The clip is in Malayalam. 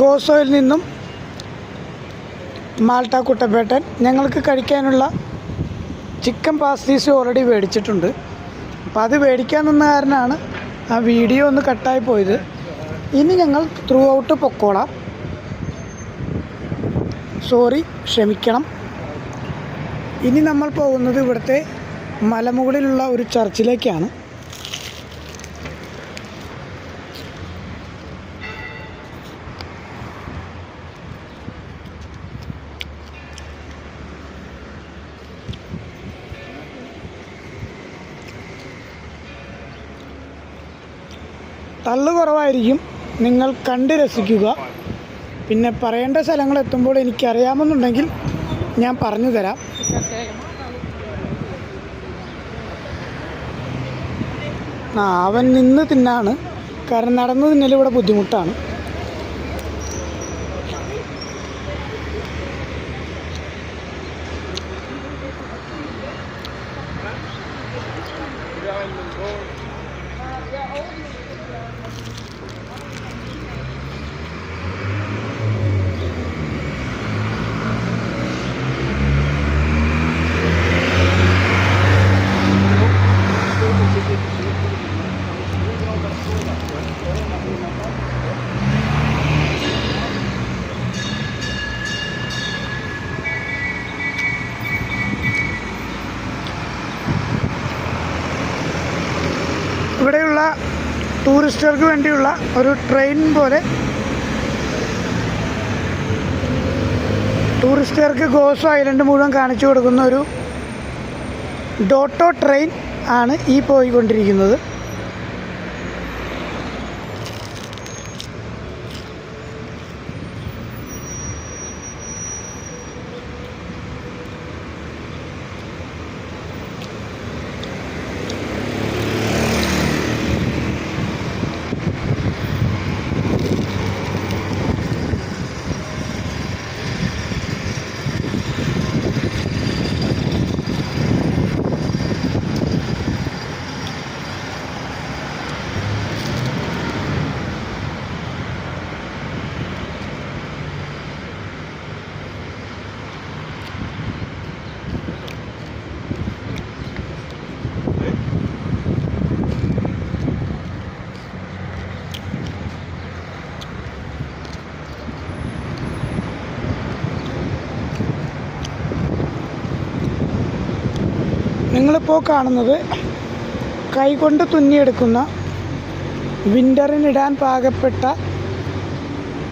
ഗോസോയിൽ നിന്നും മാൾട്ട കുട്ടപ്പേട്ടൻ ഞങ്ങൾക്ക് കഴിക്കാനുള്ള ചിക്കൻ പാസ്റ്റീസ് ഓൾറെഡി മേടിച്ചിട്ടുണ്ട്. അപ്പോൾ അത് മേടിക്കാൻ നിന്ന കാരനാണ് ആ വീഡിയോ ഒന്ന് കട്ടായി പോയത്. ഇനി ഞങ്ങൾ ത്രൂ ഔട്ട് പൊക്കോളാം. സോറി ക്ഷമിക്കണം. ഇനി നമ്മൾ പോകുന്നത് ഇവിടുത്തെ മലമുകളിലുള്ള ഒരു ചർച്ചിലേക്കാണ്. തള്ളു കുറവായിരിക്കും നിങ്ങൾ കണ്ട് രസിക്കുക. പിന്നെ പറയേണ്ട സ്ഥലങ്ങൾ എത്തുമ്പോൾ എനിക്കറിയാമെന്നുണ്ടെങ്കിൽ ഞാൻ പറഞ്ഞു തരാം. ആ അവൻ നിന്ന് തിന്നാണ്. കാരണം നടന്നു തിന്നൽ ഇവിടെ ബുദ്ധിമുട്ടാണ്. ഇവിടെയുള്ള ടൂറിസ്റ്റുകൾക്ക് വേണ്ടിയുള്ള ഒരു ട്രെയിൻ പോലെ ടൂറിസ്റ്റുകാർക്ക് ഗോസ് ഐലൻഡ് മുഴുവൻ കാണിച്ചു കൊടുക്കുന്ന ഒരു ഡോട്ടോ ട്രെയിൻ ആണ് ഈ പോയിക്കൊണ്ടിരിക്കുന്നത്. നിങ്ങളിപ്പോൾ കാണുന്നത് കൈകൊണ്ട് തുന്നിയെടുക്കുന്ന വിന്ററിനിടാൻ പാകപ്പെട്ട